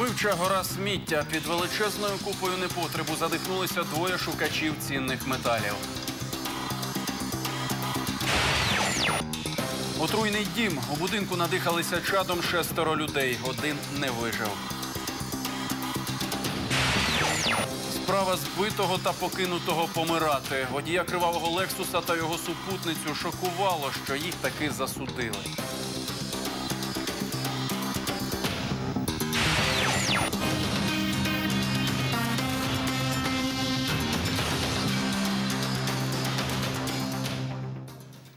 Вбивча гора сміття під величезною купою непотребу задихнулися двоє шукачів цінних металів. Отруйний дім. У будинку надихалися чадом шестеро людей. Один не вижив. Справа збитого та покинутого помирати. Водія кривавого Лексуса та його супутницю шокувало, що їх таки засудили.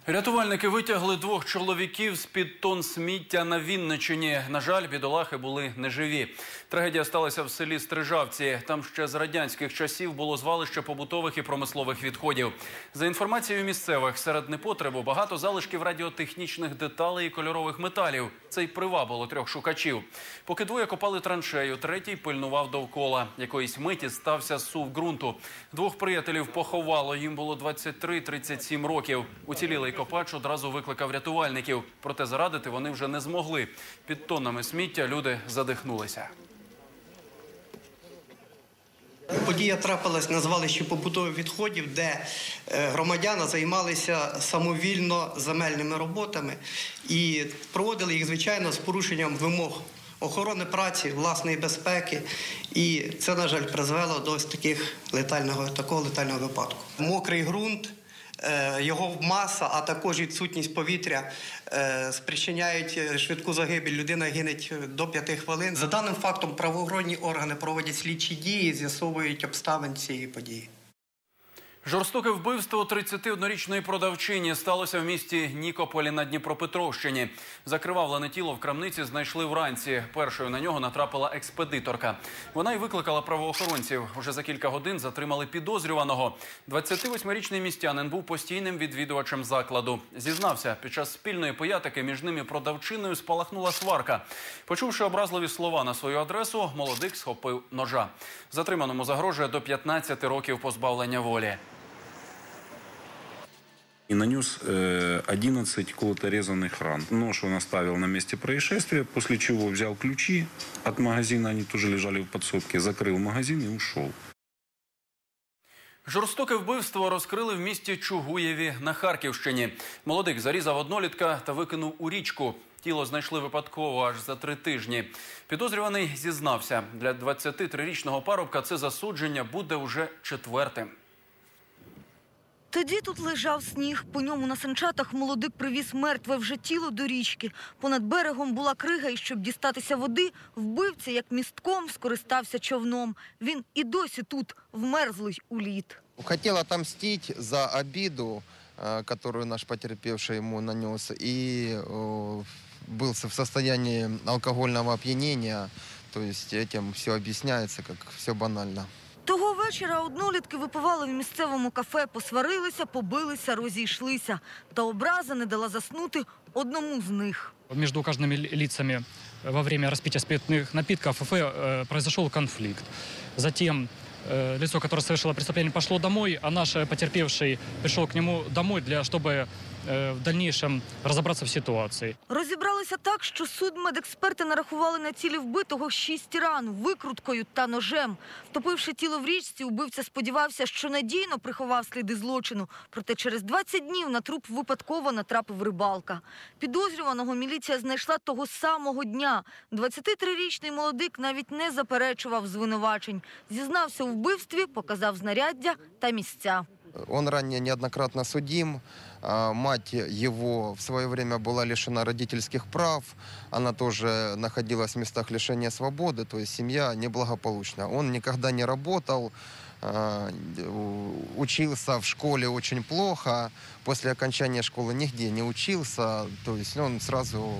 Рятувальники витягли двох чоловіків з під тон сміття на Вінничині. На жаль, бідолахи були неживі. Трагедія сталася в селі Стрижавці. Там ще з радянських часів було звалище побутових і промислових відходів. За інформацією місцевих, серед непотребу багато залишків радіотехнічних деталей і кольорових металів. Це й привабило трьох шукачів. Поки двоє копали траншею, третій пильнував довкола. Якоїсь миті стався сув ґрунту. Двох приятелів поховало. Їм було 23-37 років. Уцілілий копач одразу викликав рятувальників. Проте зарадити вони вже не змогли. Під тоннами сміття люди задихнулися. Подія трапилась на звалищі побутових відходів, де е, громадяни займалися самовільно земельними роботами і проводили їх, звичайно, з порушенням вимог охорони праці, власної безпеки. І це, на жаль, призвело до ось таких летального, такого летального випадку. Мокрий ґрунт. Е, Його маса, а також відсутність повітря е, спричиняють е, швидку загибель. Людина гинеть до 5 хвилин. За даним фактом, правоохоронні органи проводять слідчі дії, з'ясовують обставин цієї події. Жорстоке вбивство 31-річної продавчині сталося в місті Нікополі на Дніпропетровщині. Закривавлене тіло в крамниці знайшли вранці. Першою на нього натрапила експедиторка. Вона й викликала правоохоронців. Уже за кілька годин затримали підозрюваного. 28-річний містянин був постійним відвідувачем закладу. Зізнався, під час спільної поятики між ними продавчиною спалахнула сварка. Почувши образливі слова на свою адресу, молодик схопив ножа. Затриманому загрожує до 15 років позбавлення волі и нанес э, 11 колоторезанных ран. Нож он оставил на месте происшествия, после чего взял ключи от магазина, они тоже лежали в подсобке, закрыл магазин и ушел. Жорстоке вбивство розкрили в місті Чугуєві на Харківщині. Молодик зарізав однолітка та викинув у річку. Тіло знайшли випадково аж за три тижні. Підозрюваний зізнався, для 23-річного парубка це засудження буде уже четвертим. Тоді тут лежав сніг. По ньому на санчатах молодик привіз мертве вже тіло до річки. Понад берегом була крига, і щоб дістатися води, вбивця, як містком, скористався човном. Він і досі тут, вмерзлий у лід. Хотел отомстить за обиду, э, которую наш потерпевший ему нанес, и э, был в состоянии алкогольного опьянения. То есть этим все объясняется, как все банально. Того вечора однолітки випивали в місцевому кафе, посварилися, побилися, розійшлися. Та образа не дала заснути одному з них. Между указанными ли- лицами э, во время распития спиртных напитков в кафе э, произошел конфликт. Затем э, лицо, которое совершило преступление, пошло домой, а наш э, потерпевший пришел к нему домой, для, чтобы э, в дальнейшем разобраться в ситуации. Розібралися так, що судмедексперти нарахували на тілі вбитого шість ран викруткою та ножем. Втопивши тіло в річці, убивця сподівався, що надійно приховав сліди злочину. Проте через 20 днів на труп випадково натрапив рибалка. Підозрюваного міліція знайшла того самого дня. 23-річний молодик навіть не заперечував звинувачень. Зізнався у вбивстві, показав знаряддя та місця. Он ранее неоднократно судим. А, Мать его в свое время была лишена родительских прав. Она тоже находилась в местах лишения свободы, то есть семья неблагополучна. Он никогда не работал, а, у- учился в школе очень плохо. После окончания школы нигде не учился. То есть он сразу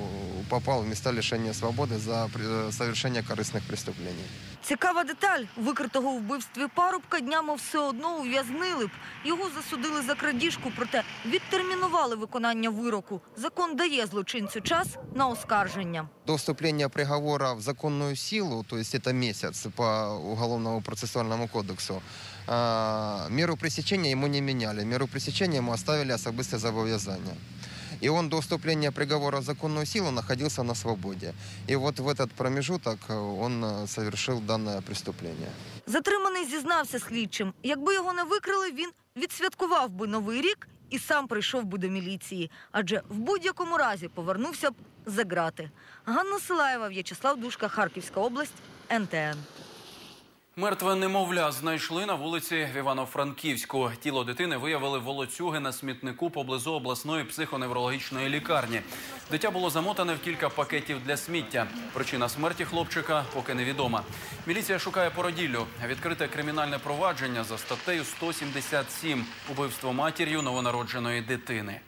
попал в места лишения свободы за при- совершение корыстных преступлений. Цікава деталь викритого у вбивстві парубка днями все одно ув'язнили б. Його засудили за крадіжку, проте відтермінували виконання вироку. Закон дає злочинцю час на оскарження. До вступления приговора в законную силу, то есть это месяц по Уголовному процессуальному кодексу, а, меру пресечения ему не меняли. Меру пресечения ему оставили особистое зобов'язання. И он до вступления приговора в законную силу находился на свободе. И вот в этот промежуток э, он э, совершил данное преступление. Затриманий зізнався слідчим. Якби його не викрили, він відсвяткував би новий рік і сам прийшов би до міліції. Адже в будь-якому разі повернувся б за грати. Ганна Силаєва, В'ячеслав Душка, Харківська область, НТН. Мертве немовля знайшли на вулиці в Івано-Франківську. Тіло дитини виявили волоцюги на смітнику поблизу обласної психоневрологічної лікарні. Дитя було замотане в кілька пакетів для сміття. Причина смерті хлопчика поки невідома. Міліція шукає породіллю. Відкрите кримінальне провадження за статтею 177 убивство матір'ю новонародженої дитини.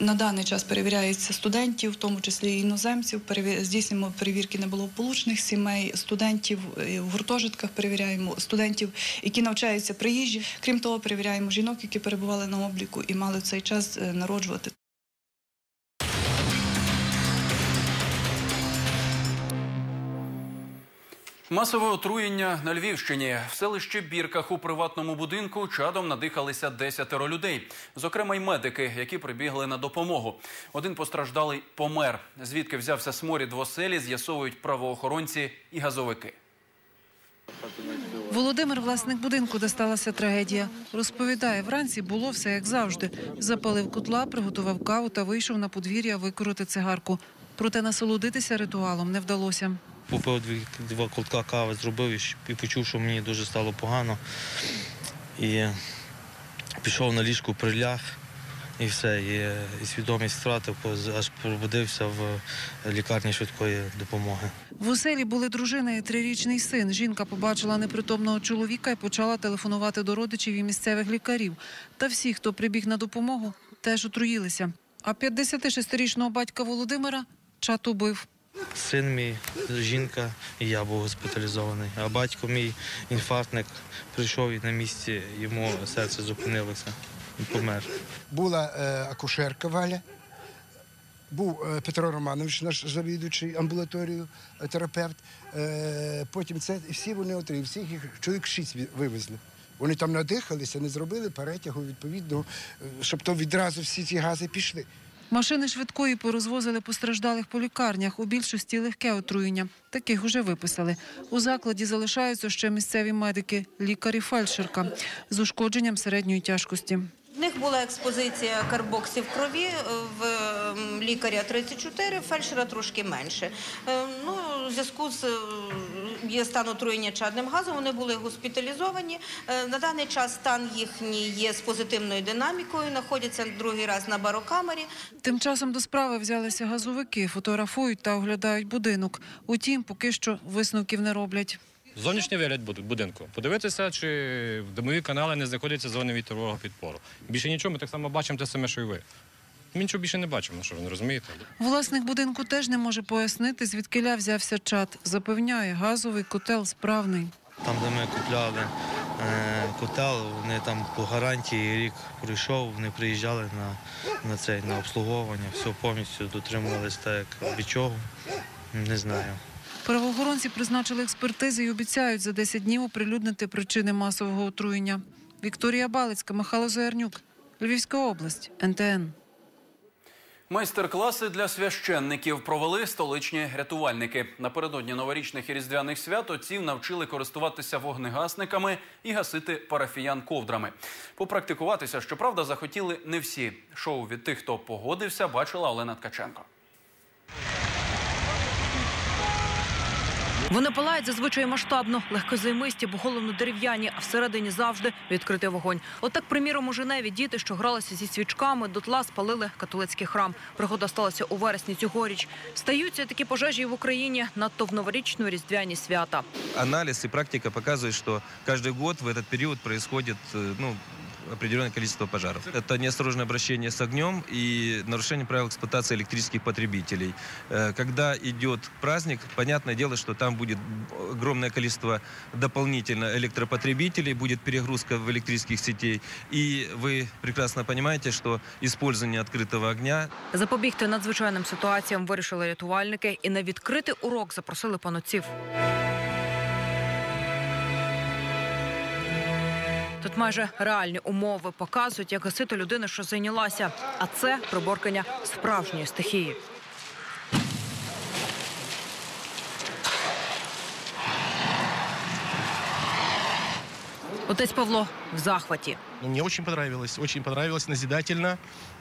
На даний час перевіряється студентів, в тому числі іноземців. Здійснюємо перевірки неблагополучних сімей, студентів е, в гуртожитках. Перевіряємо студентів, які навчаються приїжджі. Крім того, перевіряємо жінок, які перебували на обліку і мали в цей час е, народжувати. Масове отруєння на Львівщині. В селищі Бірках у приватному будинку чадом надихалися десятеро людей. Зокрема, й медики, які прибігли на допомогу. Один постраждалий помер. Звідки взявся сморід в оселі, з'ясовують правоохоронці і газовики. Володимир, власник будинку, де сталася трагедія, розповідає, вранці було все як завжди. Запалив котла, приготував каву та вийшов на подвір'я викорити цигарку. Проте насолодитися ритуалом не вдалося. Попив дві, два ковтка кави, зробив і почув, що мені дуже стало погано. І пішов на ліжку, приляг і все. І, і свідомість втратив, аж пробудився в лікарні швидкої допомоги. В оселі були дружина і трирічний син. Жінка побачила непритомного чоловіка і почала телефонувати до родичів і місцевих лікарів. Та всі, хто прибіг на допомогу, теж отруїлися. А 56-річного батька Володимира чат убив. Син мій, жінка і я був госпіталізований. А батько мій інфарктник прийшов і на місці йому серце зупинилося і помер. була е, акушерка Валя, був е, Петро Романович, наш завідуючий амбулаторію, е, терапевт. Е, потім це всі вони отримали, всіх їх чоловік шість вивезли. Вони там надихалися, не зробили перетягу відповідного, е, щоб то відразу всі ці гази пішли. Машини швидкої порозвозили постраждалих по лікарнях. У більшості легке отруєння. Таких уже виписали. У закладі залишаються ще місцеві медики, лікар і фельдшерка з ушкодженням середньої тяжкості. В них була експозиція карбоксів крові в лікаря 34, фельдшера трошки менше. Е, Ну, в зв'язку з е, є стан отруєння чадним газом, вони були госпіталізовані. Е, На даний час стан їхній є з позитивною динамікою, знаходяться другий раз на барокамері. Тим часом до справи взялися газовики, фотографують та оглядають будинок. Утім, поки що висновків не роблять. Зовнішній вигляд буд- будинку. Подивитися, чи в домові канали не знаходяться зони вітрового підпору. Більше нічого, ми так само бачимо те саме, що й ви. Ми нічого більше не бачимо, що ви не розумієте? Власник будинку теж не може пояснити, звідкиля взявся чат. Запевняє, газовий котел справний. Там, де ми купляли е, котел, вони там по гарантії рік пройшов, вони приїжджали на, на цей на обслуговування, все повністю дотримувались так, як від чого. Не знаю. Правоохоронці призначили експертизи і обіцяють за 10 днів оприлюднити причини масового отруєння. Вікторія Балицька, Михайло Зоярнюк, Львівська область, НТН. Майстер-класи для священників провели столичні рятувальники. Напередодні новорічних і різдвяних свят отців навчили користуватися вогнегасниками і гасити парафіян ковдрами. Попрактикуватися, щоправда, захотіли не всі. Шоу від тих, хто погодився, бачила Олена Ткаченко. Вони палають зазвичай масштабно, легкозаймисті, бо головно дерев'яні, а всередині завжди відкритий вогонь. Отак, приміром, у Женеві діти, що гралися зі свічками, дотла спалили католицький храм. Пригода сталася у вересні цьогоріч. Стаються такі пожежі і в Україні надто в новорічну різдвяні свята. анализ и практика показывает, что каждый год в этот период происходит э, ну, определенное количество пожаров. Это неосторожное обращение с огнем и нарушение правил эксплуатации электрических потребителей. Э, Когда идет праздник, понятное дело, что там будет огромное количество дополнительно электропотребителей, будет перегрузка в электрических сетей. И вы прекрасно понимаете, что использование открытого огня Запобігти надзвичайним ситуаціям вирішили рятувальники і на відкритий урок запросили панотців. Тут майже реальні умови показують, як гасити людину, що зайнялася. А це приборкання справжньої стихії. Отець Павло в захваті. Ну, Мне очень понравилось, очень понравилось, назидательно.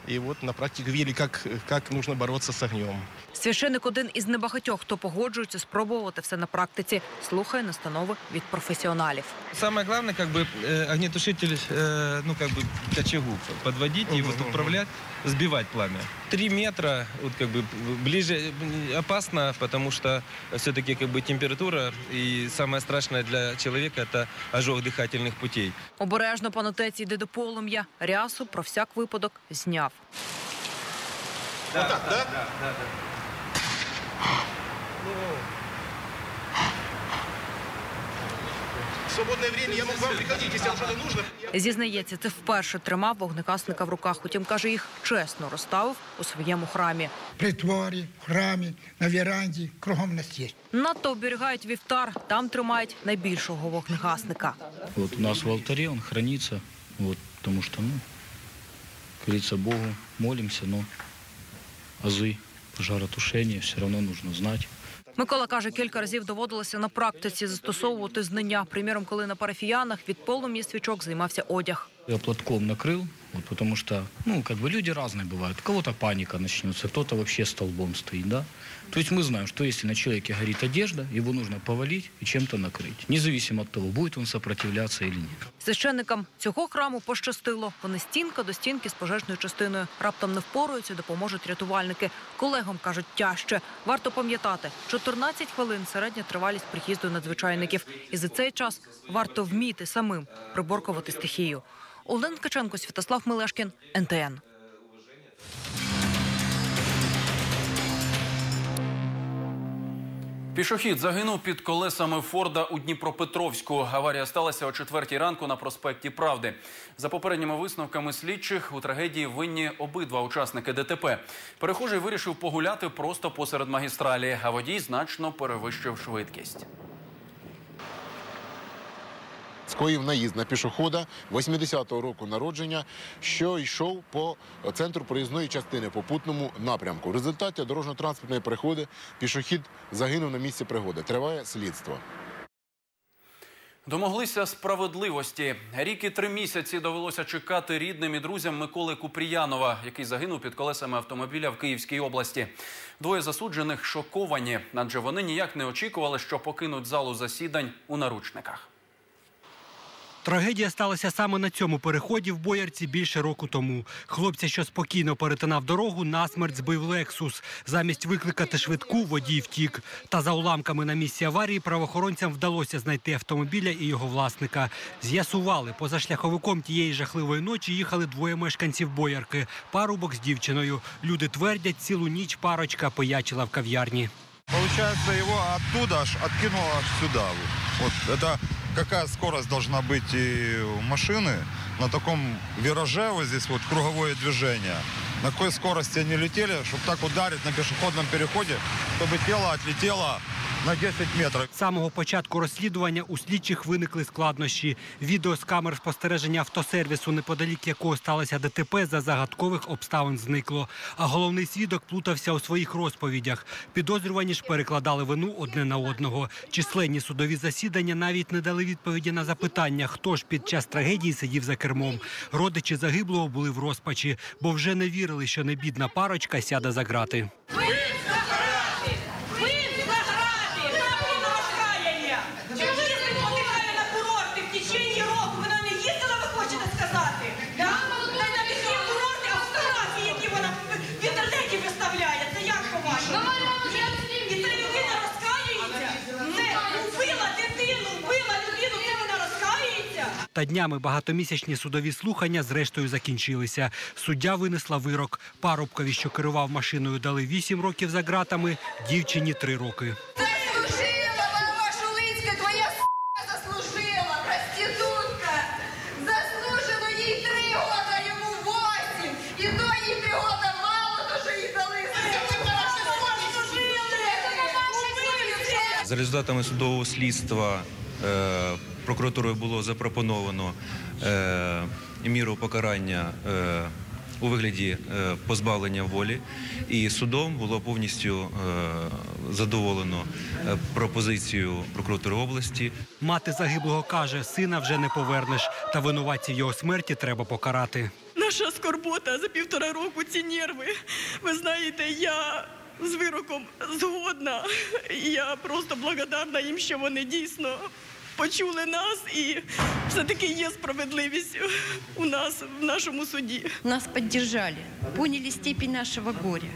И вот на практике видели, как, как нужно бороться с огнем. Священик один із небагатьох, хто погоджується спробувати все на практиці, слухає настанови від професіоналів. Самое главное, как бы э, огнетушитель, э, ну как бы к очагу подводить и вот управлять, сбивать пламя. Три метра, вот как бы ближе э, опасно, потому что все-таки как бы температура и самое страшное для человека это ожог дыхательных путей. Обережно пан отець йде до полум'я. Рясу про всяк випадок зняв. Вот так, да? В свободное время я мог вам приходить, если вам что-то нужно. Зізнається, це вперше тримав вогнегасника в руках. Утім, каже, їх чесно розставив у своєму храмі. При творі, в храмі, на віранді, кругом нас є. Надто оберігають вівтар, там тримають найбільшого вогнегасника. Вот у нас в алтаре он хранится, вот, потому что, ну, как говорится, Богу молимся, но азы пожаротушения все равно нужно знать. Микола каже, кілька разів доводилося на практиці застосовувати знання. Приміром, коли на парафіянах від полум'я свічок займався одяг. Я платком накрыл, вот, потому что, ну, как бы люди разные бывают. У кого-то паника начнется, кто-то вообще столбом стоит, да. То есть мы знаем, что если на человеке горит одежда, его нужно повалить и чем-то накрыть, независимо от того, будет он сопротивляться или нет. Священникам цього храму пощастило. Вони стінка до стінки з пожежною частиною. Раптом не впораються, допоможуть рятувальники. Колегам кажуть, тяжче. Варто пам'ятати, 14 хвилин середня тривалість приїзду надзвичайників. І за цей час варто вміти самим приборкувати стихію. Олен Ткаченко, Святослав Мелешкін, НТН. Пішохід загинув під колесами Форда у Дніпропетровську. Аварія сталася о четвертій ранку на проспекті Правди. За попередніми висновками слідчих у трагедії винні обидва учасники ДТП. Перехожий вирішив погуляти просто посеред магістралі, а водій значно перевищив швидкість. Скоїв наїзд на пішохода 80-го року народження, що йшов по центру проїзної частини по путному напрямку. В результаті дорожньо-транспортної пригоди пішохід загинув на місці пригоди. Триває слідство. Домоглися справедливості. Рік і три місяці довелося чекати рідним і друзям Миколи Купріянова, який загинув під колесами автомобіля в Київській області. Двоє засуджених шоковані, адже вони ніяк не очікували, що покинуть залу засідань у наручниках. Трагедія сталася саме на цьому переході в Боярці більше року тому. Хлопця, що спокійно перетинав дорогу, насмерть збив Лексус. Замість викликати швидку водій втік. Та за уламками на місці аварії правоохоронцям вдалося знайти автомобіля і його власника. З'ясували, поза шляховиком тієї жахливої ночі їхали двоє мешканців Боярки. Парубок з дівчиною. Люди твердять, цілу ніч парочка пиячила в кав'ярні. Получается, его оттуда аж откинуло аж сюда. Вот это какая скорость должна быть и у машины на таком вираже, вот здесь вот круговое движение. На какой скорости они летели, чтобы так ударить на пешеходном переходе, чтобы тело отлетело на 10 метрів. З самого початку розслідування у слідчих виникли складнощі. Відео з камер спостереження автосервісу, неподалік якого сталося ДТП, за загадкових обставин зникло. А головний свідок плутався у своїх розповідях. Підозрювані ж перекладали вину одне на одного. Численні судові засідання навіть не дали відповіді на запитання, хто ж під час трагедії сидів за кермом. Родичі загиблого були в розпачі, бо вже не вірили, що небідна парочка сяде за грати. Та днями багатомісячні судові слухання зрештою закінчилися. Суддя винесла вирок. Парубкові, що керував машиною, дали 8 років за ґратами, дівчині 3 роки. Заслужила, мама Шулицька, твоя с***а заслужила, проститутка. Заслужено їй три года, йому восемь. І то їй три мало, то що їй дали. За результатами судового слідства е, прокуратурою було запропоновано е, міру покарання е, у вигляді е, позбавлення волі, і судом було повністю е, задоволено пропозицію прокуратури області. Мати загиблого каже, сина вже не повернеш, та винуватців його смерті треба покарати. Наша скорбота за півтора року ці нерви. Ви знаєте, я з вироком згодна. Я просто благодарна їм, що вони дійсно почули нас і все-таки є справедливість у нас в нашому суді. Нас поддержали, поняли степень нашего горя,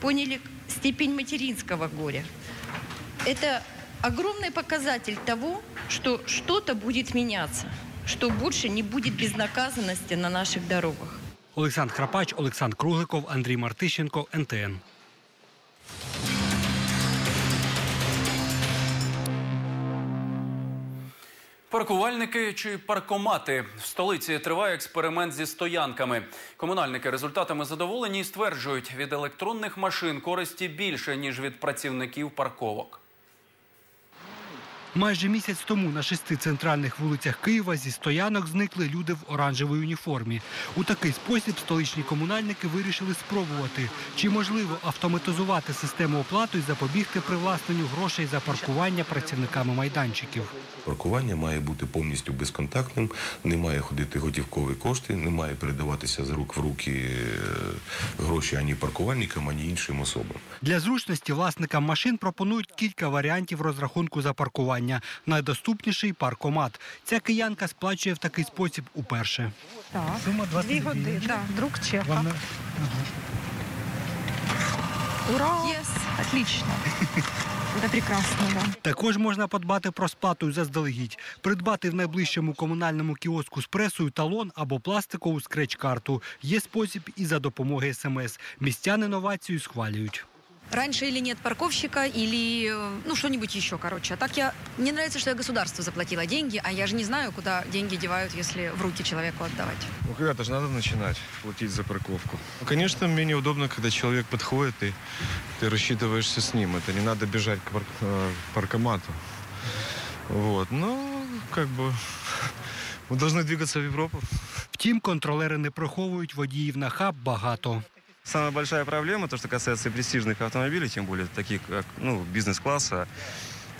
поняли степень материнского горя. Это огромный показатель того, что что-то будет меняться, что больше не будет безнаказанности на наших дорогах. Олександр Храпач, Олександр Кругликов, Андрій Мартищенко, НТН. Паркувальники чи паркомати в столиці триває експеримент зі стоянками. Комунальники результатами задоволені і стверджують, від електронних машин користі більше ніж від працівників парковок. Майже місяць тому на шести центральних вулицях Києва зі стоянок зникли люди в оранжевій уніформі. У такий спосіб столичні комунальники вирішили спробувати, чи можливо автоматизувати систему оплати і запобігти привласненню грошей за паркування працівниками майданчиків. Паркування має бути повністю безконтактним, не має ходити готівкові кошти, не має передаватися з рук в руки е, гроші ані паркувальникам, ані іншим особам. Для зручності власникам машин пропонують кілька варіантів розрахунку за паркування. Найдоступніший паркомат. Ця киянка сплачує в такий спосіб уперше. Так, дві години, да, друг чека. Ура! Отлично. Это прекрасно, да. Також можна подбати про сплату заздалегідь, придбати в найближчому комунальному кіоску з пресою талон або пластикову скреч-карту. Є спосіб і за допомогою СМС. Містяни новацію схвалюють Раньше или нет парковщика, или э, ну что-нибудь еще, короче. А так я мне нравится, что я государству заплатила деньги, а я же не знаю, куда деньги девают, если в руки человеку отдавать. Ну, когда-то же надо начинать платить за парковку. Ну, конечно, менее удобно, когда человек подходит, и ты рассчитываешься с ним. Это не надо бежать к пар- э, паркомату. Вот. Но, как бы, мы должны двигаться в Европу. Втім, контролери не приховують водіїв на хаб багато. Самая большая проблема, то, что касается престижных автомобилей, тем более таких, как ну, бизнес-класса,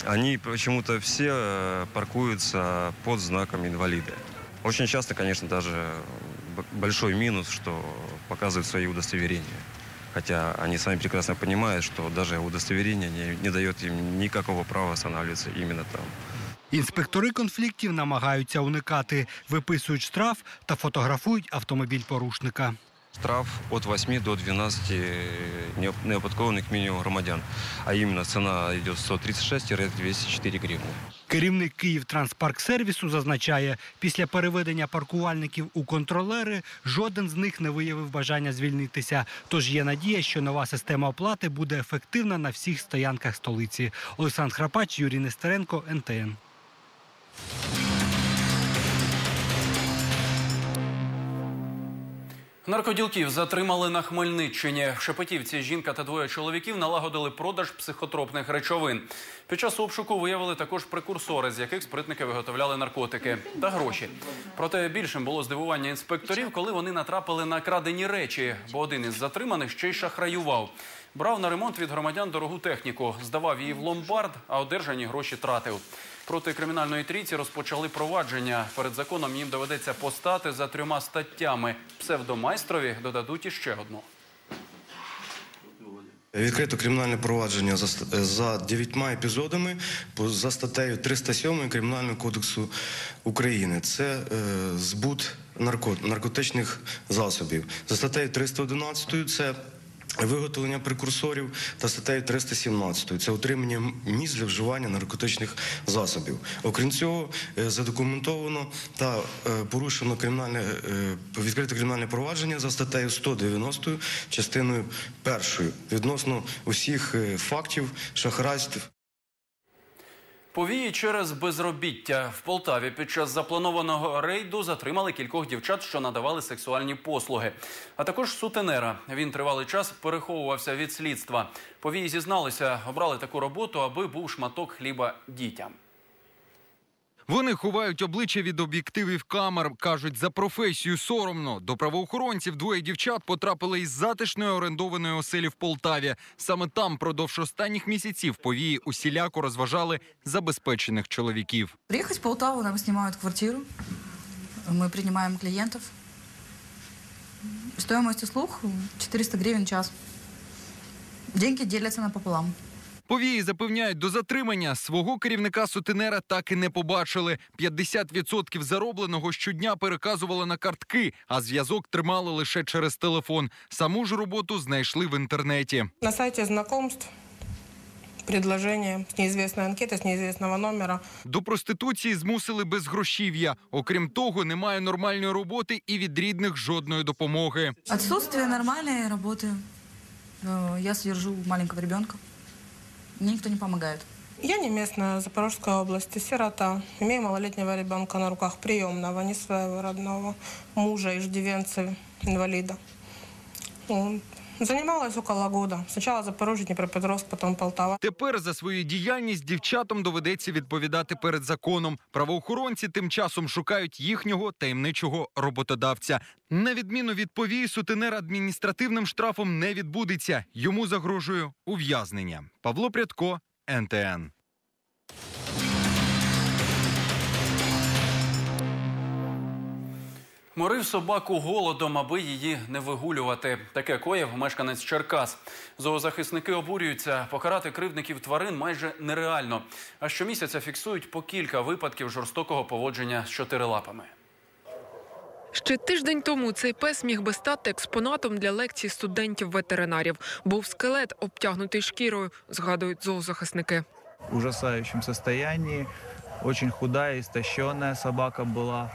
они почему-то все э, паркуются под знаком инвалида. Очень часто, конечно, даже б- большой минус, что показывают свои удостоверения. Хотя они сами прекрасно понимают, что даже удостоверение не, не дает им никакого права останавливаться именно там. Інспектори конфліктів намагаються уникати, виписують штраф та фотографують автомобіль порушника. Штраф от 8 до 12 неоп- неоподаткованных минимум громадян. А именно цена идет 136-204 гривны. Керівник Київ Транспарксервісу зазначає, після переведення паркувальників у контролери жоден з них не виявив бажання звільнитися. Тож є надія, що нова система оплати буде ефективна на всіх стоянках столиці. Олександр Храпач, Юрій Нестеренко, НТН. Наркоділків затримали на Хмельниччині. В Шепетівці жінка та двоє чоловіків налагодили продаж психотропних речовин. Під час обшуку виявили також прекурсори, з яких спритники виготовляли наркотики та гроші. Проте більшим було здивування інспекторів, коли вони натрапили на крадені речі, бо один із затриманих ще й шахраював. Брав на ремонт від громадян дорогу техніку, здавав її в ломбард, а одержані гроші тратив. Проти кримінальної трійці розпочали провадження. Перед законом їм доведеться постати за трьома статтями. Псевдомайстрові додадуть іще одну. Відкрито кримінальне провадження за, дев'ятьма епізодами за статтею 307 Кримінального кодексу України. Це е, збут наркотичних засобів. За статтею 311 це виготовлення прекурсорів та статтею 317 це отримання місць для вживання наркотичних засобів. Окрім цього, е, задокументовано та е, порушено кримінальне е, відкрите кримінальне провадження за статтею 190 частиною першою відносно усіх фактів шахрайств. Повії через безробіття в Полтаві під час запланованого рейду затримали кількох дівчат, що надавали сексуальні послуги. А також сутенера. Він тривалий час переховувався від слідства. Повії зізналися, обрали таку роботу, аби був шматок хліба дітям. Вони ховають обличчя від об'єктивів камер. кажуть, за професію соромно. До правоохоронців двоє дівчат потрапили із затишної орендованої оселі в Полтаві. Саме там продовж останніх місяців повії усіляко розважали забезпечених чоловіків. Приехать в Полтаву, нам снимают квартиру. Мы принимаем клиентов. Стоимость услуг 400 гривен в час. Деньги делятся напополам. Повії запевняють, до затримання свого керівника сутенера так і не побачили. 50% заробленого щодня переказували на картки, а зв'язок тримали лише через телефон. Саму ж роботу знайшли в інтернеті. На сайте знакомств предложение с неизвестной анкеты, с неизвестного номера. До проституції змусили без грошів'я. Окрім того, немає нормальної роботи і від рідних жодної допомоги. Отсутствие нормальной работы. Э, Я содержу маленького ребенка. Мне никто не помогает. Я не местная, Запорожской области, сирота. Имею малолетнего ребенка на руках, приемного, не своего родного, мужа, иждивенца, инвалида. Вот. Занималась около года. Сначала Запорожье, Днепропетровск, потом Полтава. Тепер за свою діяльність дівчатам доведеться відповідати перед законом. Правоохоронці тим часом шукають їхнього таємничого роботодавця. На відміну від повії, сутенер адміністративним штрафом не відбудеться. Йому загрожує ув'язнення. Павло Прядко, НТН. Морив собаку голодом, аби її не вигулювати. Таке коїв мешканець Черкас. Зоозахисники обурюються. Покарати кривдників тварин майже нереально. А щомісяця фіксують по кілька випадків жорстокого поводження з чотирилапами. Ще тиждень тому цей пес міг би стати експонатом для лекцій студентів-ветеринарів. Був скелет, обтягнутий шкірою, згадують зоозахисники. в ужасающем состоянии. Очень худая, истощенная собака была.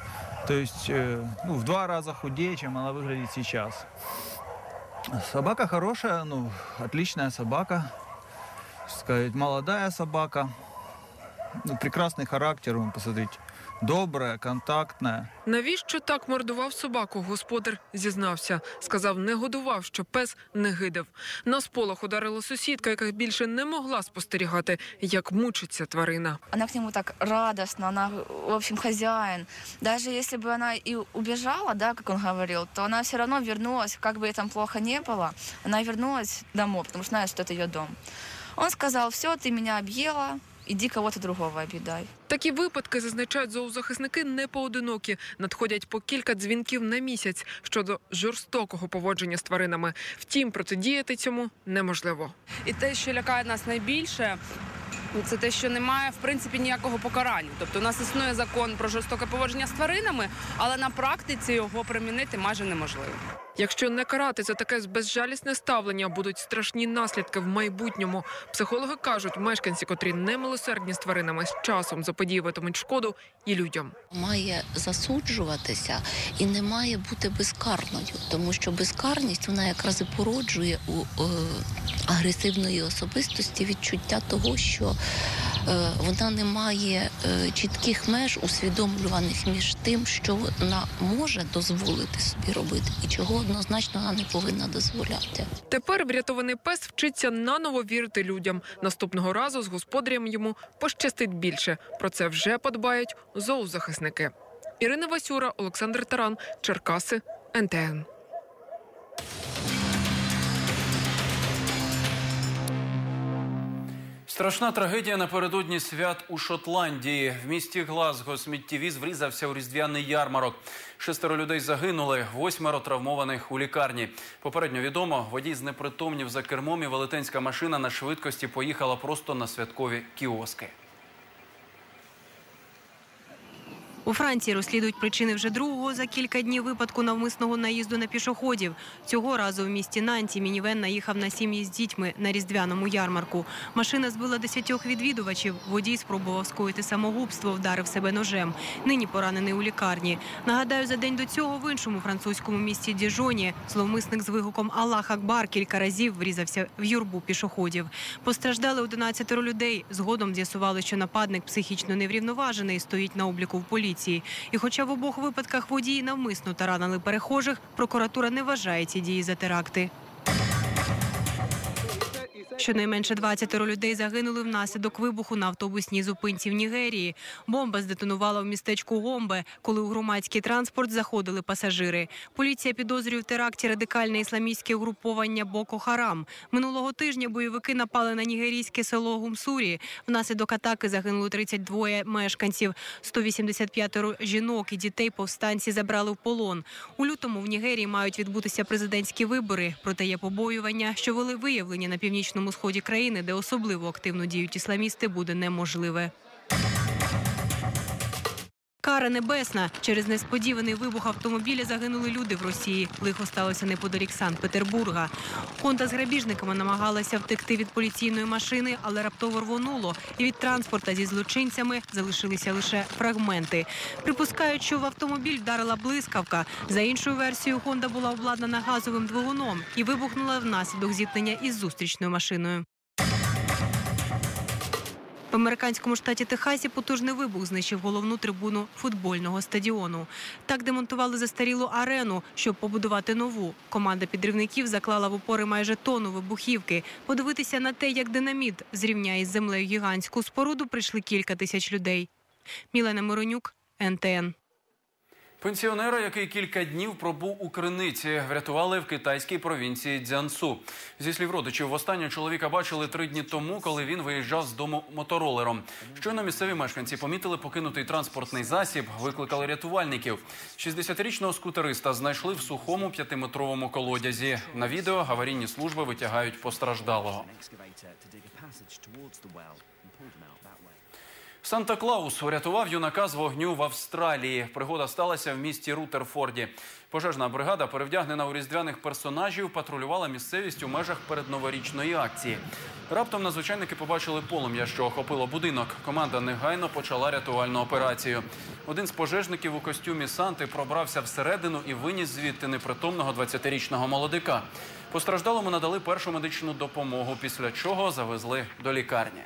То есть э, ну, в два раза худее, чем она выглядит сейчас. Собака хорошая, ну, отличная собака. Сказать, молодая собака. Ну, прекрасный характер, вон, посмотрите. Добрая, контактная. Навіщо так мордував собаку? Господар зізнався. Сказав, не годував, що пес не гидав. На сполох ударила сусідка, яка більше не могла спостерігати, як мучиться тварина. Она к нему так радостно, она, в общем, хозяин. Даже если бы она и убежала, да, как он говорил, то она все равно вернулась, как бы ей там плохо не было, она вернулась домой, потому что знает, что это ее дом. Он сказал, все, ты меня объела, иди кого-то другого объедай. Такі випадки зазначають зоозахисники не поодинокі. Надходять по кілька дзвінків на місяць щодо жорстокого поводження з тваринами. Втім, протидіяти цьому неможливо. І те, що лякає нас найбільше, це те, що немає в принципі ніякого покарання. Тобто у нас існує закон про жорстоке поводження з тваринами, але на практиці його примінити майже неможливо. Якщо не карати за таке безжалісне ставлення, будуть страшні наслідки в майбутньому. Психологи кажуть, мешканці, котрі немилосердні з тваринами, з часом заподіюватимуть шкоду і людям. має засуджуватися і не має бути безкарною, тому що безкарність вона якраз і породжує у е, агресивної особистості відчуття того, що вона не має е, чітких меж усвідомлюваних між тим, що вона може дозволити собі робити, і чого однозначно вона не повинна дозволяти. Тепер врятований пес вчиться наново вірити людям. Наступного разу з господарям йому пощастить більше. Про це вже подбають зоозахисники. Ірина Васюра, Олександр Таран, Черкаси, НТН. Страшна трагедія напередодні свят у Шотландії. В місті Глазго сміттєвіз врізався у різдвяний ярмарок. Шестеро людей загинули, восьмеро травмованих у лікарні. Попередньо відомо, водій знепритомнів за кермом і велетенська машина на швидкості поїхала просто на святкові кіоски. У Франції розслідують причини вже другого за кілька днів випадку навмисного наїзду на пішоходів. Цього разу в місті Нанті мінівен наїхав на сім'ї з дітьми на різдвяному ярмарку. Машина збила десятьох відвідувачів. Водій спробував скоїти самогубство, вдарив себе ножем. Нині поранений у лікарні. Нагадаю, за день до цього в іншому французькому місті Діжоні зловмисник з вигуком Аллах Акбар кілька разів врізався в юрбу пішоходів. Постраждали 11 людей. Згодом з'ясували, що нападник психічно неврівноважений, стоїть на обліку в поліції. І хоча в обох випадках водії навмисно таранили перехожих, прокуратура не вважає ці дії за теракти. Щонайменше 20 людей загинули внаслідок вибуху на автобусній зупинці в Нігерії. Бомба здетонувала в містечку Гомбе, коли у громадський транспорт заходили пасажири. Поліція підозрює в теракті радикальне ісламістське угруповання Боко Харам. Минулого тижня бойовики напали на нігерійське село Гумсурі. Внаслідок атаки загинули 32 мешканців. 185 жінок і дітей повстанці забрали в полон. У лютому в Нігерії мають відбутися президентські вибори. Проте є побоювання, що волевиявлення на північному сході країни, де особливо активно діють ісламісти, буде неможливе. Кара небесна через несподіваний вибух автомобіля загинули люди в Росії. Лихо сталося неподалік Санкт-Петербурга. Хонда з грабіжниками намагалася втекти від поліційної машини, але раптово рвонуло. І від транспорта зі злочинцями залишилися лише фрагменти. Припускають, що в автомобіль вдарила блискавка. За іншою версією, Хонда була обладнана газовим двигуном і вибухнула внаслідок зіткнення із зустрічною машиною. Американському штаті Техасі потужний вибух знищив головну трибуну футбольного стадіону. Так демонтували застарілу арену, щоб побудувати нову. Команда підривників заклала в опори майже тонну вибухівки. Подивитися на те, як динаміт зрівняє з землею гігантську споруду, прийшли кілька тисяч людей. Мілена Миронюк, НТН. Пенсіонера, який кілька днів пробув у криниці, врятували в китайській провінції Дзянсу. Зі слів родичів, востаннє чоловіка бачили три дні тому, коли він виїжджав з дому моторолером. Щойно місцеві мешканці помітили покинутий транспортний засіб, викликали рятувальників. 60-річного скутериста знайшли в сухому п'ятиметровому колодязі. На відео аварійні служби витягають постраждалого. Санта Клаус урятував юнака з вогню в Австралії. Пригода сталася в місті Рутерфорді. Пожежна бригада, перевдягнена у різдвяних персонажів, патрулювала місцевість у межах передноворічної акції. Раптом надзвичайники побачили полум'я, що охопило будинок. Команда негайно почала рятувальну операцію. Один з пожежників у костюмі Санти пробрався всередину і виніс звідти непритомного 20-річного молодика. Постраждалому надали першу медичну допомогу, після чого завезли до лікарні.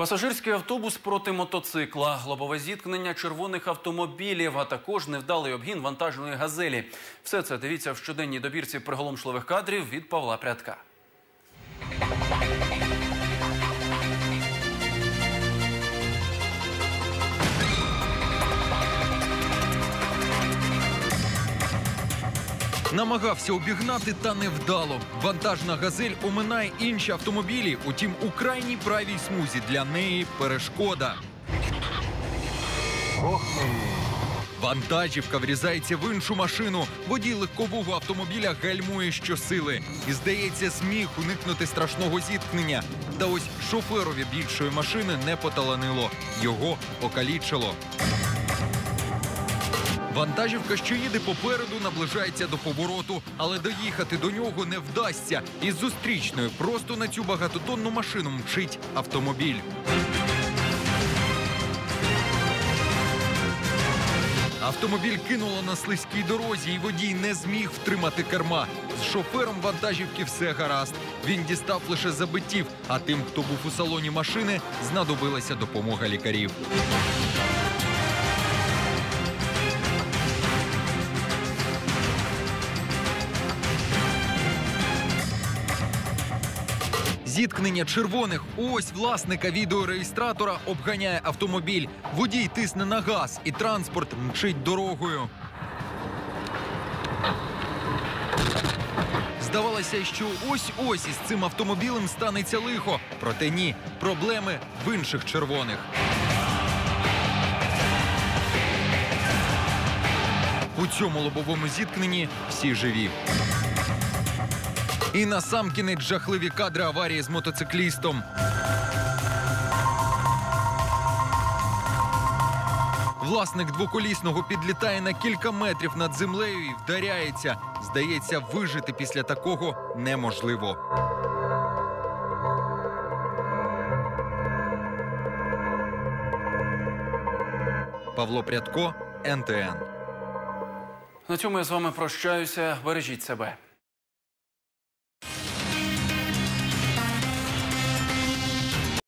Пасажирський автобус проти мотоцикла, лобове зіткнення червоних автомобілів, а також невдалий обгін вантажної газелі. Все це дивіться в щоденній добірці приголомшливих кадрів від Павла Прядка. Намагався обігнати, та невдало. Вантажна газель оминає інші автомобілі. Утім, у крайній правій смузі для неї перешкода. Вантажівка врізається в іншу машину. Водій легкового автомобіля гальмує щосили. І здається, зміг уникнути страшного зіткнення. Та ось шоферові більшої машини не поталанило. Його покалічило. Вантажівка, що їде попереду, наближається до повороту, але доїхати до нього не вдасться. Із зустрічною просто на цю багатотонну машину мчить автомобіль. Автомобіль кинуло на слизькій дорозі, і водій не зміг втримати керма. З шофером вантажівки все гаразд. Він дістав лише забиттів, а тим, хто був у салоні машини, знадобилася допомога лікарів. Зіткнення червоних. Ось власника відеореєстратора обганяє автомобіль. Водій тисне на газ, і транспорт мчить дорогою. Здавалося, що ось ось із цим автомобілем станеться лихо. Проте ні, проблеми в інших червоних. У цьому лобовому зіткненні всі живі. І насамкінець жахливі кадри аварії з мотоциклістом. Власник двоколісного підлітає на кілька метрів над землею і вдаряється. Здається, вижити після такого неможливо. Павло Прядко, НТН. На цьому я з вами прощаюся. Бережіть себе.